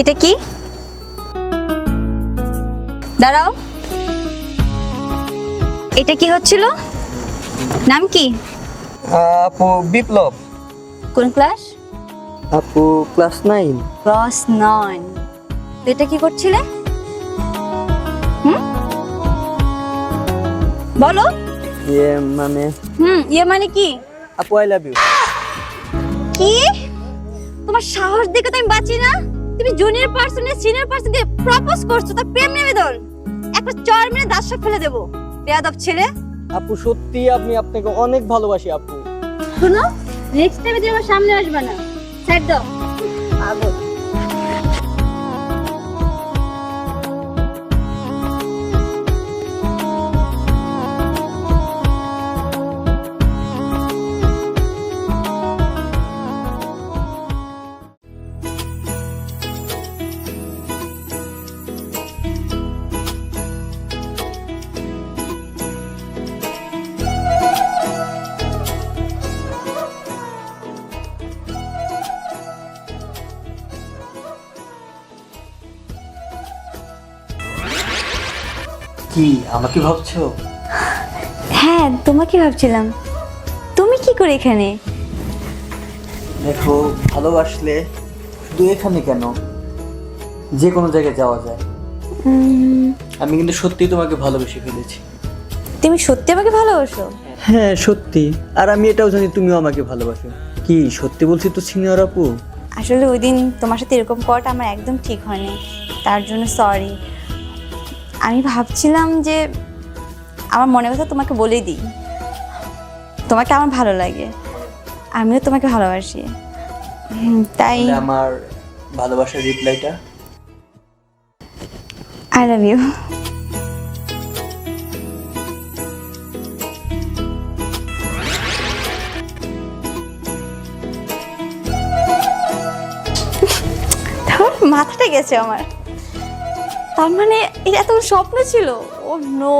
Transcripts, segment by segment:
এটা কি? দাঁড়াও। এটা কি হচ্ছিল? নাম কি? আপু বিপ্লব। কোন ক্লাস? আপু ক্লাস নাইন। Class nine. এটা কি করছিলে? হুম? বলো। ইয়ে মানে? হুম ইয়ে মানে কি? আপু আই লাভ ইউ কি? তোমার সাহস দেখে তো আমি বাঁচি না? তুমি জুনিয়র পার্সনের সিনিয়র পার্সনকে প্রপোজ করছ তা প্রেম নিবেদন। একটা চার মেরে দাসা ফেলে দেবো। বেয়াদব ছেলে। আপু সত্যি আমি আপনাকে অনেক ভালোবাসি আপু। শুনো নেক্সট টাইমে তুমি আমার সামনে আসবে না। ছাড় দাও। পাগল। কি আমাকে ভাবছ? হ্যাঁ তোমাকে ভাবছিলাম। তুমি কি করে এখানে? দেখো ভালোবাসলে শুধু এখানে কেন? যে কোনো জায়গায় যাওয়া যায়। আমি কিন্তু সত্যি তোমাকে ভালোবেসে ফেলেছি। তুমি সত্যি আমাকে ভালোবাসো? হ্যাঁ সত্যি। আর আমি এটাও জানি তুমিও আমাকে ভালোবাসো। কি সত্যি বলছি তো সিনিয়র আপু? আসলে ওই দিন তোমার সাথে এরকম করাটা আমার একদম ঠিক হয়নি। তার জন্য সরি আমি ভাবছিলাম যে আমার মনে কথা তোমাকে বলেই দিই। তোমাকে আমার ভালো লাগে। আমিও তোমাকে ভালোবাসি। তাই আমার ভালোবাসার রিপ্লাইটা আই লাভ ইউ মাথাটা গেছে আমার। তার মানে এটা বড় স্বপ্ন ছিল? ও নো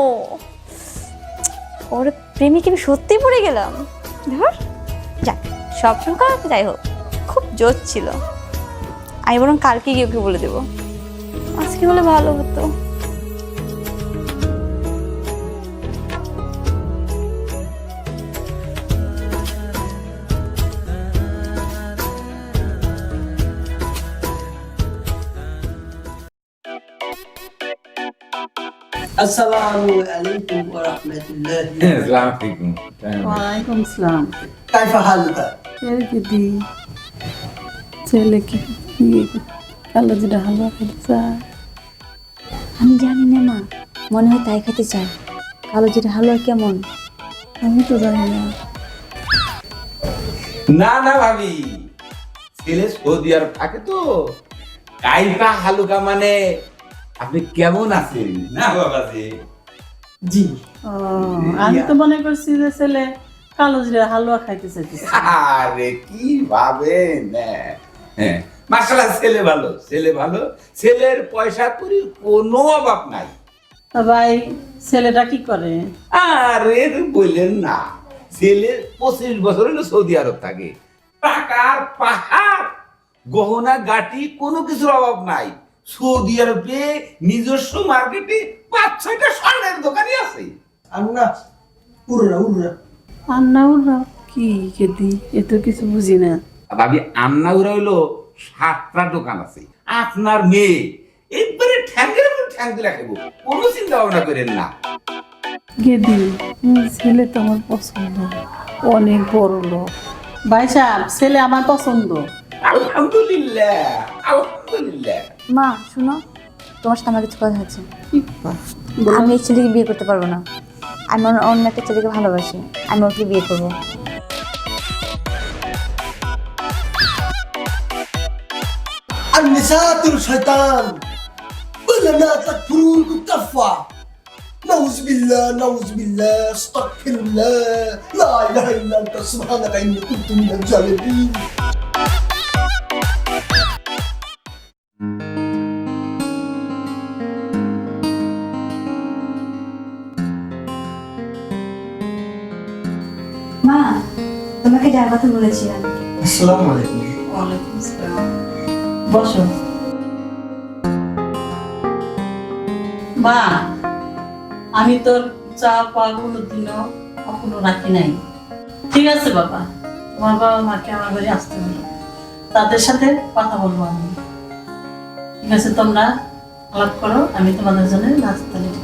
ওর প্রেমিক আমি সত্যি পড়ে গেলাম। ধর, যাক, স্বপ্ন করা? যাই হোক, খুব জোর ছিল। আমি বরং কালকে গিয়ে ওকে বলে দেবো। আজকে হলে ভালো হতো। আমি জানি না মা মনে হয় তাই খেতে চাই কালো যেটা হালুয়া কেমন আমি তো জানি না না না ভাবি ছেলে সৌদি আর থাকে তো কাইফা হালুকা মানে আপনি কেমন আছেন? না বাবাজি জি। ও আমি তো মনে করছি যে ছেলে কালো জিরা হালুয়া খাইতে চাইতেছে। আরে কি ভাবেন? হ্যাঁ মাসালা ছেলে ভালো ছেলে ভালো। ছেলের পয়সা করি কোনো অভাব নাই। ভাই ছেলেটা কি করে? আরে বললেন না। ছেলে পঁচিশ বছর হলো সৌদি আরব থাকে। টাকার পাহাড় গহনা গাটি কোনো কিছুর অভাব নাই। সৌদি আরবে নিজস্ব মার্কেটে পাঁচ ছয়টা স্বর্ণের দোকানই আছে। আমরা উড়রা উড়রা। আন্না উড়া কি কে দি এ তো কিছু বুঝি না। ভাবি আন্নাউরা হইল সাতটা দোকান আছে। আপনার মেয়ে একবারে ঠ্যাঙ্গের উপর ঠ্যাং দিলে খাব কোনো চিন্তা ভাবনা করেন না। গেদি ছেলে তো আমার পছন্দ। অনেক বড় লোক। ভাই সাহেব ছেলে আমার পছন্দ। আলহামদুলিল্লাহ আলহামদুলিল্লাহ। মা শুনো তোমার সাথে আমার কিছু কথা আছে কি বলো আমি এই ছেলেকে বিয়ে করতে পারবো না আমি অন্য- অন্য একটা ছেলেকে ভালোবাসি আমি ওকে বিয়ে করবো النساء الشيطان ولنا تكفرون كفة نعوذ بالله نعوذ بالله استغفر الله لا اله الا انت سبحانك اني كنت من الظالمين মা তোমাকে যার কথা বলেছিলাম। আসসালামু আলাইকুম। ওয়ালাইকুম আসসালাম। বসো। মা আমি তোর চা পা কোনোদিনও কখনো রাখি নাই। ঠিক আছে বাবা তোমার বাবা মাকে আমার বাড়ি আসতে হবে তাদের সাথে কথা বলব আমি। ঠিক আছে তোমরা আলাপ করো আমি তোমাদের জন্য নাচতে রেডি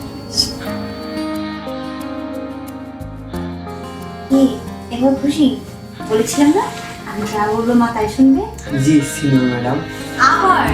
এবার খুশি। বলেছিলাম না? আমি যা বলব মা তাই শুনবে। জি সিনিয়র ম্যাডাম। আবার?